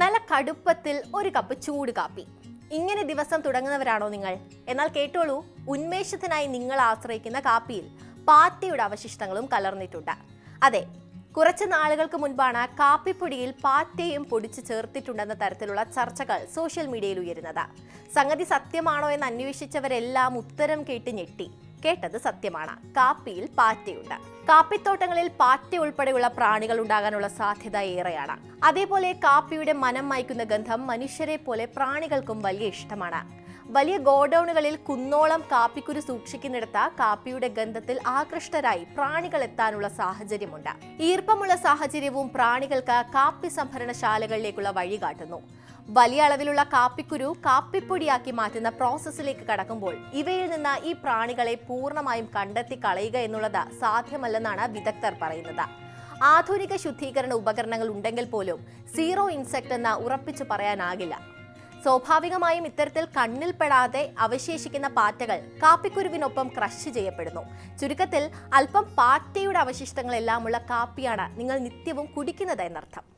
നല്ല കടുപ്പത്തിൽ ഒരു കപ്പ് ചൂട് കാപ്പി. ഇങ്ങനെ ദിവസം തുടങ്ങുന്നവരാണോ നിങ്ങൾ? എന്നാൽ കേട്ടോളൂ ഉന്മേഷത്തിനായി നിങ്ങൾ ആശ്രയിക്കുന്ന കാപ്പിയിൽ പാറ്റയുടെ അവശിഷ്ടങ്ങളും കലർന്നിട്ടുണ്ട്. അതെ കുറച്ച് നാളുകൾക്ക് മുൻപാണ് കാപ്പിപ്പൊടിയിൽ പാറ്റയും പൊടിച്ച് ചേർത്തിട്ടുണ്ടെന്ന തരത്തിലുള്ള ചർച്ചകൾ സോഷ്യൽ മീഡിയയിൽ ഉയരുന്നത്. സംഗതി സത്യമാണോ എന്ന് അന്വേഷിച്ചവരെല്ലാം ഉത്തരം കേട്ട് ഞെട്ടി. കേട്ടത് സത്യമാണ്. കാപ്പിയിൽ പാറ്റയുണ്ട്. കാപ്പിത്തോട്ടങ്ങളിൽ പാറ്റ ഉൾപ്പെടെയുള്ള പ്രാണികൾ ഉണ്ടാകാനുള്ള സാധ്യത ഏറെയാണ്. അതേപോലെ കാപ്പിയുടെ മനം മയക്കുന്ന ഗന്ധം മനുഷ്യരെ പോലെ പ്രാണികൾക്കും വലിയ ഇഷ്ടമാണ്. വലിയ ഗോഡൌണുകളിൽ കുന്നോളം കാപ്പിക്കുരു സൂക്ഷിക്കുന്നിടത്ത് കാപ്പിയുടെ ഗന്ധത്തിൽ ആകൃഷ്ടരായി പ്രാണികൾ എത്താനുള്ള സാഹചര്യമുണ്ട്. ഈർപ്പമുള്ള സാഹചര്യവും പ്രാണികൾക്ക് കാപ്പി സംഭരണശാലകളിലേക്കുള്ള വഴി കാട്ടുന്നു വലിയ അളവിലുള്ള കാപ്പിക്കുരു കാപ്പിപ്പൊടിയാക്കി മാറ്റുന്ന പ്രോസസ്സിലേക്ക് കടക്കുമ്പോൾ ഇവയിൽ നിന്ന് ഈ പ്രാണികളെ പൂർണമായും കണ്ടെത്തി കളയുക എന്നുള്ളത് സാധ്യമല്ലെന്നാണ് വിദഗ്ധർ പറയുന്നത്. ആധുനിക ശുദ്ധീകരണ ഉപകരണങ്ങൾ ഉണ്ടെങ്കിൽ പോലും സീറോ ഇൻസെക്ട് എന്ന് ഉറപ്പിച്ചു പറയാനാകില്ല. സ്വാഭാവികമായും ഇത്തരത്തിൽ കണ്ണിൽപ്പെടാതെ അവശേഷിക്കുന്ന പാറ്റകൾ കാപ്പിക്കുരുവിനൊപ്പം ക്രഷ് ചെയ്യപ്പെടുന്നു. ചുരുക്കത്തിൽ അല്പം പാറ്റയുടെ അവശിഷ്ടങ്ങളെല്ലാമുള്ള കാപ്പിയാണ് നിങ്ങൾ നിത്യവും കുടിക്കുന്നത് എന്നർത്ഥം